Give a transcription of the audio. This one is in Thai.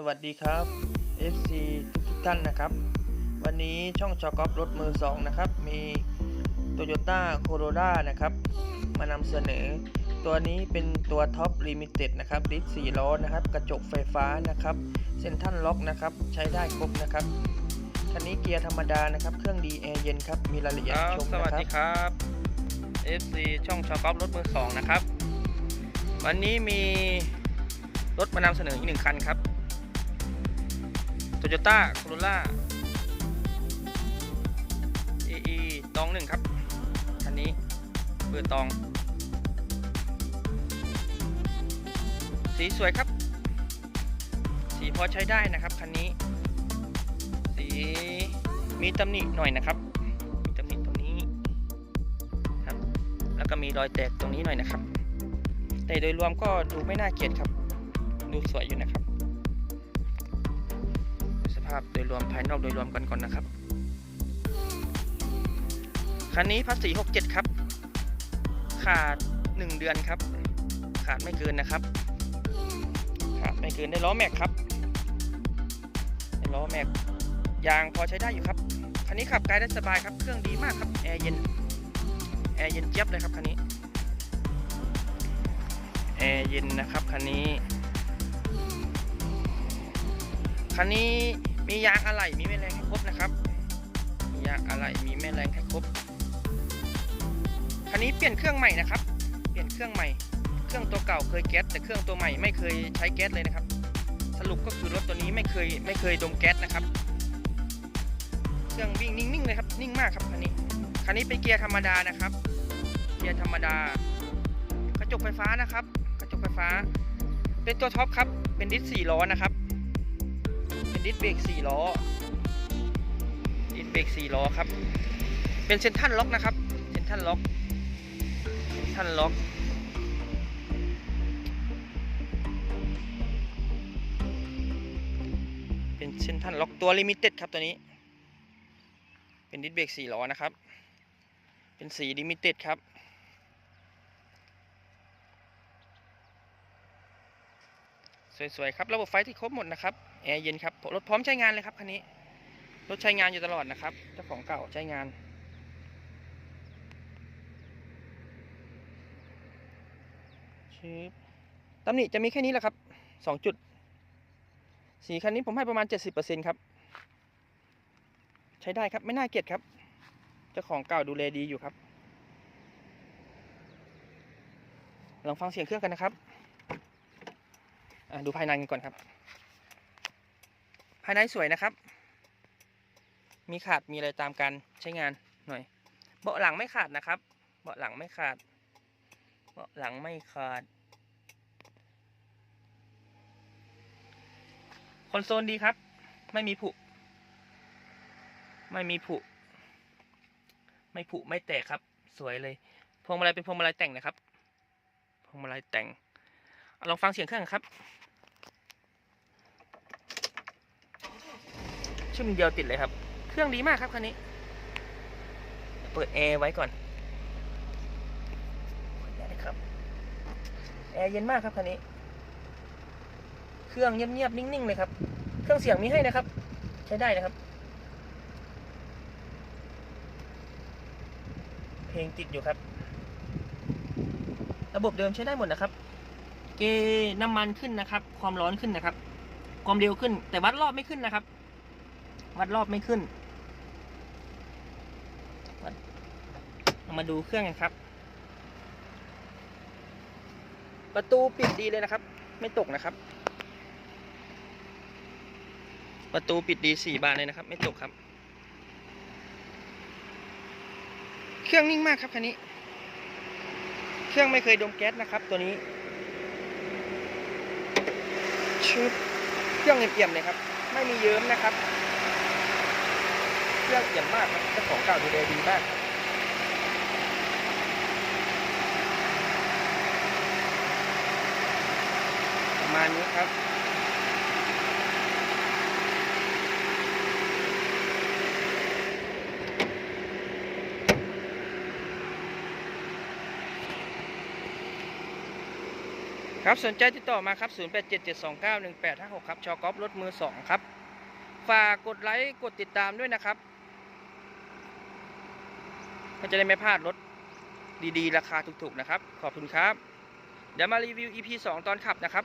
สวัสดีครับ FC ทุกทุกๆท่านนะครับ วันนี้ช่องชอกอฟรถมือสองนะครับ มี Toyota Corolla นะครับ มานำเสนอ ตัวนี้เป็นตัวท็อปลิมิเต็ดนะครับดิสสี่ล้อนะครับ กระจกไฟฟ้านะครับ เซ็นทรัลล็อกนะครับ ใช้ได้ครบนะครับ คันนี้เกียร์ธรรมดานะครับ เครื่องดีแอร์เย็นครับ มีรายละเอียดครับชมสวันะสครัดีบครับ FC ช่องชอกอฟรถมือสองนะครับ วันนี้มีรถมานำเสนออีกหนึ่งคันครับ Toyota Corolla AE ตองหนึ่งครับ คันนี้เบอร์ตอง สีสวยครับ สีพอใช้ได้นะครับ คันนี้ สีมีตำหนิหน่อยนะครับมีตำหนิตรงนี้ครับ แล้วก็มีรอยแตกตรงนี้หน่อยนะครับ แต่โดยรวมก็ดูไม่น่าเกลียดครับ ดูสวยอยู่นะครับ ภาพโดยรวมภายนอกโดยรวมกันก่อนนะครับ คันนี้ภาษี67 ครับ ขาด 1 เดือนครับ ขาดไม่เกินนะครับ ขาดไม่เกินได้ล้อแม็กครับได้ล้อแม็กยางพอใช้ได้อยู่ครับ คันนี้ขับไกลได้สบายครับ เครื่องดีมากครับ แอร์เย็น แอร์เย็นเจี๊ยบเลยครับคันนี้ แอร์เย็นนะครับคันนี้คันนี้ มียางอะไหล่มีแม่แรงให้ครบนะครับ มียางอะไหล่มีแม่แรงให้ครบ คันนี้เปลี่ยนเครื่องใหม่นะครับ เปลี่ยนเครื่องใหม่ เครื่องตัวเก่าเคยแก๊สแต่เครื่องตัวใหม่ไม่เคยใช้แก๊สเลยนะครับ สรุปก็คือรถตัวนี้ไม่เคยไม่เคยดมแก๊สนะครับ เครื่องวิ่งนิ่งๆเลยครับ นิ่งมากครับคันนี้ คันนี้เป็นเกียร์ธรรมดานะครับ เกียร์ธรรมดา กระจกไฟฟ้านะครับ กระจกไฟฟ้า เป็นตัวท็อปครับ เป็นดิสสี่ล้อนะครับ ดิสเบรกสี่ล้อดิสเบรกสี่ล้อครับ เป็นเซนทรัลล็อกนะครับเซนทรัลล็อกเซนทรัลล็อกเป็นเซนทรัลล็อกตัวลิมิเต็ดครับตัวนี้ เป็นดิสเบรกสี่ล้อนะครับ เป็นสีลิมิเต็ดครับ สวยๆครับระบบไฟที่ครบหมดนะครับแอร์เย็นครับรถพร้อมใช้งานเลยครับคันนี้รถใช้งานอยู่ตลอดนะครับเจ้าของเก่าใช้งานชิปตำหนิจะมีแค่นี้แหละครับสองจุด สีคันนี้ผมให้ประมาณ 70%ครับ ใช้ได้ครับไม่น่าเกลียดครับ เจ้าของเก่าดูแลดีอยู่ครับ ลองฟังเสียงเครื่องกันนะครับ ดูภายในกันก่อนครับ ภายในสวยนะครับ มีขาดมีอะไรตามการใช้งานหน่อย เบาะหลังไม่ขาดนะครับ เบาะหลังไม่ขาด เบาะหลังไม่ขาด คอนโซลดีครับ ไม่มีผุ ไม่มีผุ ไม่ผุไม่แตกครับ สวยเลย พวงมาลัยเป็นพวงมาลัยแต่งนะครับ พวงมาลัยแต่ง ลองฟังเสียงเครื่องครับชึ่งเดียวติดเลยครับ เครื่องดีมากครับคันนี้ เปิดแอร์ไว้ก่อนนะครับแอร์เย็นมากครับคันนี้ เครื่องเงียบๆนิ่งๆเลยครับ เครื่องเสียงมีให้นะครับ ใช้ได้นะครับ เพลงติดอยู่ครับ ระบบเดิมใช้ได้หมดนะครับ เกน้ำมันขึ้นนะครับ ความร้อนขึ้นนะครับ ความเร็วขึ้น แต่วัดรอบไม่ขึ้นนะครับ วัดรอบไม่ขึ้นเอามาดูเครื่องกันครับ ประตูปิดดีเลยนะครับ ไม่ตกนะครับ ประตูปิดดีสี่บานเลยนะครับ ไม่ตกครับ เครื่องนิ่งมากครับคันนี้ เครื่องไม่เคยดมแก๊สนะครับ ตัวนี้ ชืบเครื่องเอี่ยมๆเลยครับ ไม่มีเยิ้มนะครับ เครื่องเอี่ยมมากครับเจ้าของเก่าดูแลดีมากประมาณนี้ครับ ครับสนใจติดต่อมาครับ 0877291856 ครับชอกอฟรถมือ 2 ครับ ฝากกดไลค์กดติดตามด้วยนะครับก็จะได้ไม่พลาดรถดีๆ ราคาถูกๆ นะครับ ขอบคุณครับ เดี๋ยวมารีวิว EP 2 ตอนขับนะครับ